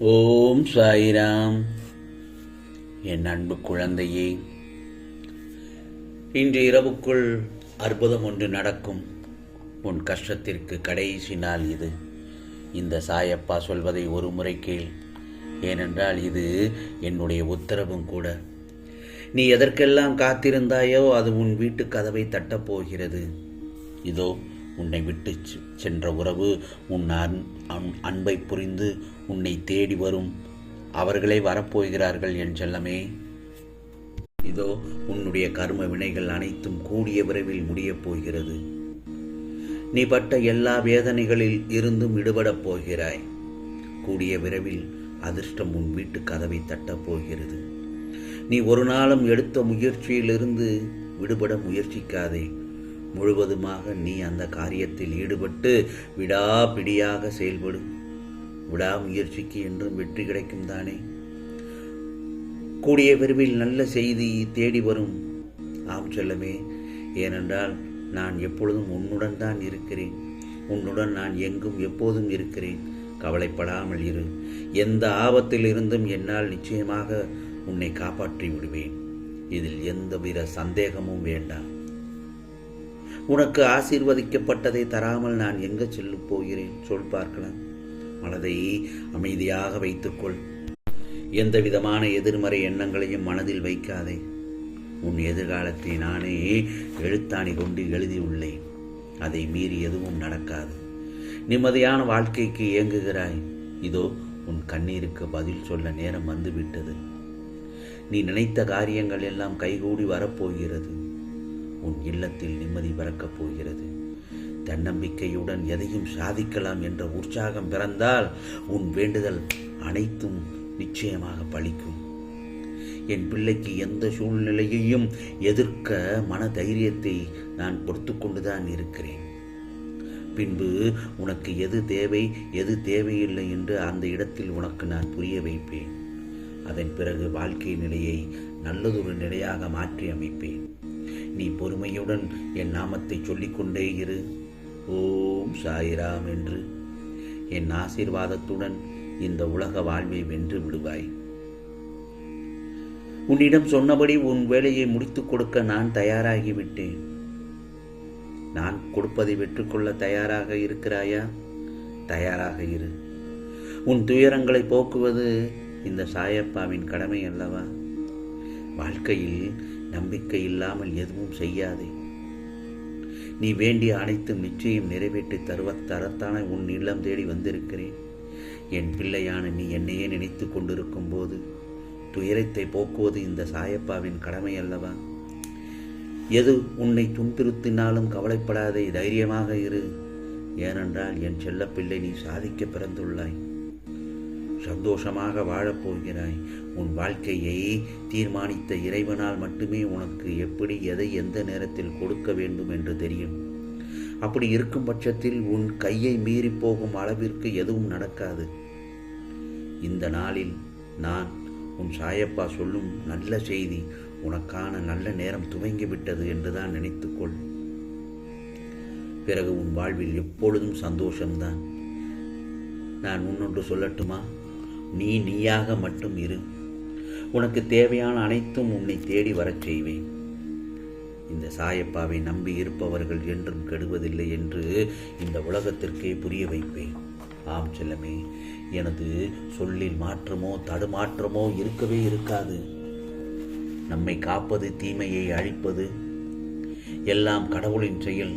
ஓம் சாய்ராம். என் அன்பு குழந்தையே இன்று இரவுக்குள் அற்புதம் ஒன்று நடக்கும். உன் கஷ்டத்திற்கு கடைசி நாள் இது. இந்த சாயப்பா சொல்வதை ஒரு முறை கேள். ஏனென்றால் இது என்னுடைய உத்தரவும் கூட. நீ எதற்கெல்லாம் காத்திருந்தாயோ அது உன் வீட்டு கதவை தட்டப் போகிறது. இதோ உன்னை விட்டு சென்ற உறவு உன் அன்- அன்- அன்பை புரிந்து உன்னை தேடி வரும் அவர்களே வரப்போகிறார்கள் என் செல்லமே. இதோ உன்னுடைய கர்ம வினைகள் அனைத்தும் கூடிய விரைவில் முடியப் போகிறது. நீ பட்ட எல்லா வேதனைகளில் இருந்தும் விடுபடப் போகிறாய். கூடிய விரைவில் அதிர்ஷ்டம் உன் வீட்டு கதவை தட்டப் போகிறது. நீ ஒரு நாளும் எடுத்த முயற்சியிலிருந்து விடுபட முயற்சிக்காதே. முழுவதுமாக நீ அந்த காரியத்தில் ஈடுபட்டு விடாபிடியாக செயல்படு. விடாமுயற்சிக்கு என்றும் வெற்றி கிடைக்கும் தானே? கூடிய விரைவில் நல்ல செய்தி தேடி வரும். ஆம் செல்லமே ஏனென்றால் நான் எப்பொழுதும் உன்னுடன் தான் இருக்கிறேன். உன்னுடன் நான் எங்கும் எப்போதும் இருக்கிறேன். கவலைப்படாமல் இரு. எந்த ஆபத்தில் இருந்தும் என்னால் நிச்சயமாக உன்னை காப்பாற்றி விடுவேன். இதில் எந்தவித சந்தேகமும் வேண்டாம். உனக்கு ஆசீர்வதிக்கப்பட்டதை தராமல் நான் எங்கே செல்ல போகிறேன்? சொல் பார்க்கலாம். மனதை அமைதியாக வைத்துக்கொள். எந்த விதமான எதிர்மறை எண்ணங்களையும் மனதில் வைக்காதே. உன் எதிர்காலத்தை நானே எழுத்தாணி கொண்டு எழுதியுள்ளேன். அதை மீறி எதுவும் நடக்காது. நிம்மதியான வாழ்க்கைக்கு இயங்குகிறாய். இதோ உன் கண்ணீருக்கு பதில் சொல்ல நேரம் வந்துவிட்டது. நீ நினைத்த காரியங்கள் எல்லாம் கைகூடி வரப்போகிறது. உன் இல்லத்தில் நிம்மதி பிறக்கப் போகிறது. தன்னம்பிக்கையுடன் எதையும் சாதிக்கலாம் என்ற உற்சாகம் பிறந்தால் உன் வேண்டுதல் அனைத்தும் நிச்சயமாக பலிக்கும் என் பிள்ளைக்கு எந்த சூழ்நிலையையும் எதிர்க்க மன தைரியத்தை நான் கொடுத்து கொண்டுதான் இருக்கிறேன். பின்பு உனக்கு எது தேவை எது தேவையில்லை என்று அந்த இடத்தில் உனக்கு நான் புரிய வைப்பேன். அதன் பிறகு வாழ்க்கை நிலையை நல்லதொரு நிலையாக மாற்றி அமைப்பேன். நீ பொறுமையுடன் என் நாமத்தை சொல்லிக்கொண்டே இரு. ஓம் சாயிராம் என்று. என் ஆசீர்வாதத்துடன் இந்த உலக வாழ்வை வென்று விடுவாய். உன்னிடம் சொன்னபடி உன் வேலையை முடித்துக் கொடுக்க நான் தயாராகிவிட்டேன். நான் கொடுப்பதை வெற்றுக்கொள்ள தயாராக இருக்கிறாயா? தயாராக இரு. உன் துயரங்களை போக்குவது இந்த சாயப்பாவின் கடமை அல்லவா? வாழ்க்கையில் நம்பிக்கை இல்லாமல் எதுவும் செய்யாதே. நீ வேண்டிய அனைத்தும் நிச்சயம் நிறைவேற்றி தருவ தரத்தான உன் இல்லம் தேடி வந்திருக்கிறேன். என் பிள்ளையான நீ என்னையே நினைத்து கொண்டிருக்கும் போது துயரத்தை போக்குவது இந்த சாயப்பாவின் கடமை அல்லவா எது உன்னை துன்புறுத்தினாலும் கவலைப்படாதே தைரியமாக இரு. ஏனென்றால் என் செல்லப்பிள்ளை நீ சாதிக்க பிறந்துள்ளாய். சந்தோஷமாக வாழப்போகிறாய் உன் வாழ்க்கையை தீர்மானித்த இறைவனால் மட்டுமே உனக்கு எப்படி எதை எந்த நேரத்தில் கொடுக்க வேண்டும் என்று தெரியும். அப்படி இருக்கும் பட்சத்தில் உன் கையை மீறி போகும் அளவிற்கு எதுவும் நடக்காது. இந்த நாளில் நான் உன் சாயப்பா சொல்லும் நல்ல செய்தி உனக்கான நல்ல நேரம் துவங்கிவிட்டது என்றுதான் நினைத்துக்கொள். பிறகு உன் வாழ்வில் எப்பொழுதும் சந்தோஷம்தான். நான் முன்னொன்று சொல்லட்டுமா? நீ நீயாக மட்டும் இரு. உனக்கு தேவையான அனைத்தும் உன்னை தேடி வரச் செய்வேன். இந்த சாயப்பாவை நம்பி இருப்பவர்கள் என்றும் கெடுவதில்லை என்று இந்த உலகத்திற்கே புரிய வைப்பேன். ஆம் செல்லமே எனது சொல்லில் மாற்றமோ தடுமாற்றமோ இருக்கவே இருக்காது. நம்மை காப்பது தீமையை அழிப்பது எல்லாம் கடவுளின் செயல்.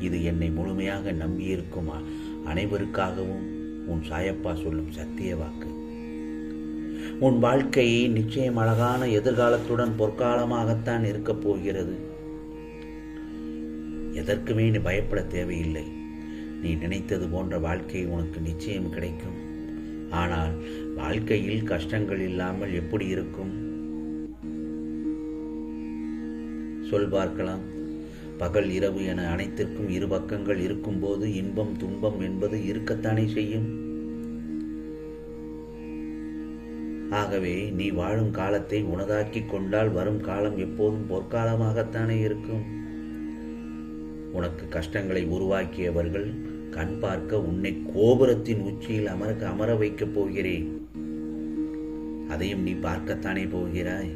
இது என்னை முழுமையாக நம்பியிருக்கும் அனைவருக்காகவும் உன் சாயப்பா சொல்லும் சத்திய வாக்கு. உன் வாழ்க்கை நிச்சயம் அழகான எதிர்காலத்துடன் பொற்காலமாகத்தான் இருக்கப் போகிறது. எதற்குமே நீ பயப்பட தேவையில்லை. நீ நினைத்தது போன்ற வாழ்க்கை உனக்கு நிச்சயம் கிடைக்கும். ஆனால் வாழ்க்கையில் கஷ்டங்கள் இல்லாமல் எப்படி இருக்கும்? சொல் பார்க்கலாம். பகல் இரவு என அனைத்திற்கும் இரு பக்கங்கள் இருக்கும்போது இன்பம் துன்பம் என்பது இருக்கத்தானே செய்யும்? ஆகவே நீ வாழும் காலத்தை உனதாக்கிக் கொண்டால் வரும் காலம் எப்போதும் பொற்காலமாகத்தானே இருக்கும். உனக்கு கஷ்டங்களை உருவாக்கியவர்கள் கண் பார்க்க உன்னை கோபுரத்தின் உச்சியில் அமர அமர வைக்கப் போகிறேன். அதையும் நீ பார்க்கத்தானே போகிறாய்?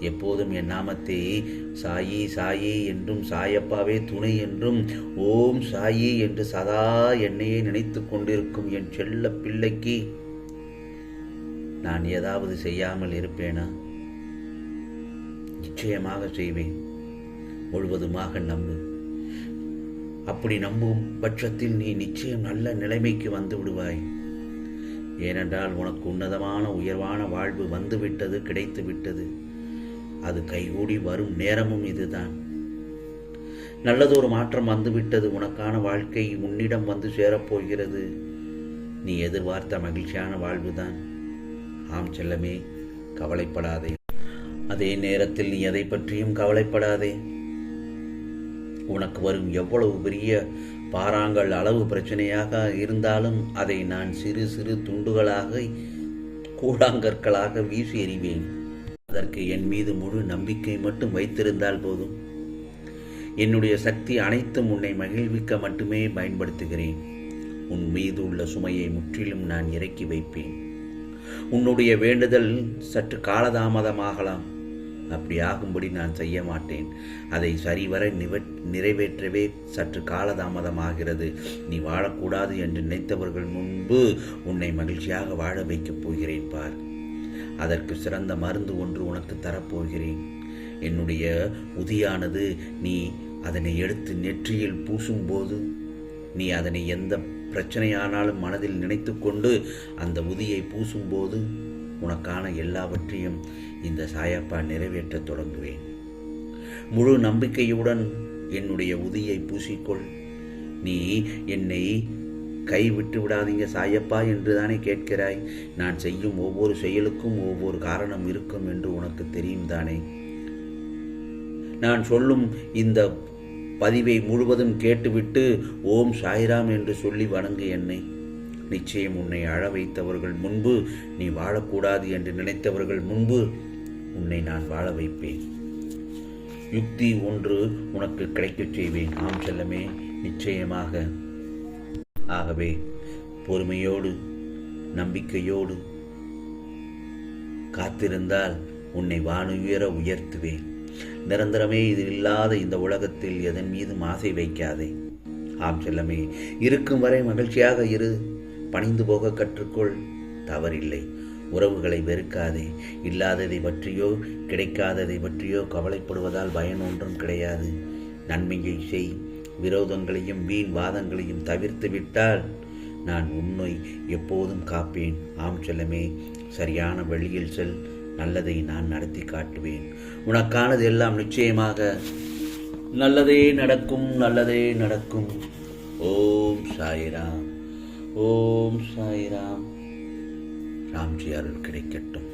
எப்போதும் என் நாமத்தை சாயி சாயி என்றும் சாயப்பாவே துணை என்றும் ஓம் சாயி என்று சதா என்னையே நினைத்து கொண்டிருக்கும் என் செல்ல பிள்ளைக்கு நான் ஏதாவது செய்யாமல் இருப்பேனா? நிச்சயமாக செய்வேன். முழுவதுமாக நம்பு. அப்படி நம்பும் பட்சத்தில் நீ நிச்சயம் நல்ல நிலைமைக்கு வந்து விடுவாய். ஏனென்றால் உனக்கு உன்னதமான உயர்வான வாழ்வு வந்துவிட்டது கிடைத்து விட்டது அது கைகூடி வரும் நேரமும் இதுதான். நல்லதொரு மாற்றம் வந்துவிட்டது உனக்கான வாழ்க்கை உன்னிடம் வந்து சேரப்போகிறது. நீ எதிர்பார்த்த மகிழ்ச்சியான வாழ்வுதான். ஆம் செல்லமே கவலைப்படாதே. அதே நேரத்தில் நீ எதை பற்றியும் கவலைப்படாதே. உனக்கு வரும் எவ்வளவு பெரிய பாறாங்கள் அளவு பிரச்சனையாக இருந்தாலும் அதை நான் சிறு சிறு துண்டுகளாக கூழாங்கற்களாக வீசி எறிவேன். அதற்கு என் மீது முழு நம்பிக்கை மட்டும் வைத்திருந்தால் போதும். என்னுடைய சக்தி அனைத்தும் உன்னை மகிழ்விக்க மட்டுமே பயன்படுத்துகிறேன். உன் மீது உள்ள சுமையை முற்றிலும் நான் இறக்கி வைப்பேன். உன்னுடைய வேண்டுதல் சற்று காலதாமதமாகலாம். அப்படி ஆகும்படி நான் செய்ய மாட்டேன் அதை சரிவர நிவ நிறைவேற்றவே சற்று காலதாமதமாகிறது. நீ வாழக்கூடாது என்று நினைத்தவர்கள் முன்பு உன்னை மகிழ்ச்சியாக வாழ வைக்கப் போகிறேன் பார். அதற்கு சிறந்த மருந்து ஒன்று உனக்கு தரப்போகிறேன். என்னுடைய உதியானது நீ அதனை எடுத்து நெற்றியில் பூசும்போது நீ அதனை எந்த பிரச்சனையானாலும் மனதில் நினைத்து கொண்டு அந்த உதியை பூசும்போது உனக்கான எல்லாவற்றையும் இந்த சாயப்பா நிறைவேற்றத் தொடங்குவேன். முழு நம்பிக்கையுடன் என்னுடைய உதியை பூசிக்கொள். நீ என்னை கை விட்டு விடாதீங்க சாயப்பா என்று தானே கேட்கிறாய். நான் செய்யும் ஒவ்வொரு செயலுக்கும் ஒவ்வொரு காரணம் இருக்கும் என்று உனக்கு தெரியும் தானே நான் சொல்லும் இந்த பதிவை முழுவதும் கேட்டுவிட்டு ஓம் சாய்ராம் என்று சொல்லி வணங்கு என்னை. நிச்சயம் உன்னை அழ வைத்தவர்கள் முன்பு நீ வாழக்கூடாது என்று நினைத்தவர்கள் முன்பு உன்னை நான் வாழ வைப்பேன். யுக்தி ஒன்று உனக்கு கிடைக்கச் செய்வேன். ஆம் செல்லமே நிச்சயமாக. ஆகவே பொறுமையோடு நம்பிக்கையோடு காத்திருந்தால் உன்னை வானுயர உயர்த்துவேன். நிரந்தரமே இது இல்லாத இந்த உலகத்தில் எதன் மீதும் ஆசை வைக்காதே. ஆம் செல்லமே இருக்கும் வரை மகிழ்ச்சியாக இரு. பணிந்து போக கற்றுக்கொள். தவறில்லை. உறவுகளை வெறுக்காதே. இல்லாததை பற்றியோ கிடைக்காததை பற்றியோ கவலைப்படுவதால் பயன் ஒன்றும் கிடையாது. நன்மையை செய். விரோதங்களையும் வீண் வாதங்களையும் தவிர்த்து விட்டால் நான் உன்னை எப்போதும் காப்பேன். ஆம் செல்லமே சரியான வழியில் செல். நல்லதை நான் நடத்தி காட்டுவேன். உனக்கானது எல்லாம் நிச்சயமாக நல்லதே நடக்கும் நல்லதே நடக்கும். ஓம் சாய்ராம் ஓம் சாய்ராம். ராம்ஜி அருள் கிடைக்கட்டும்.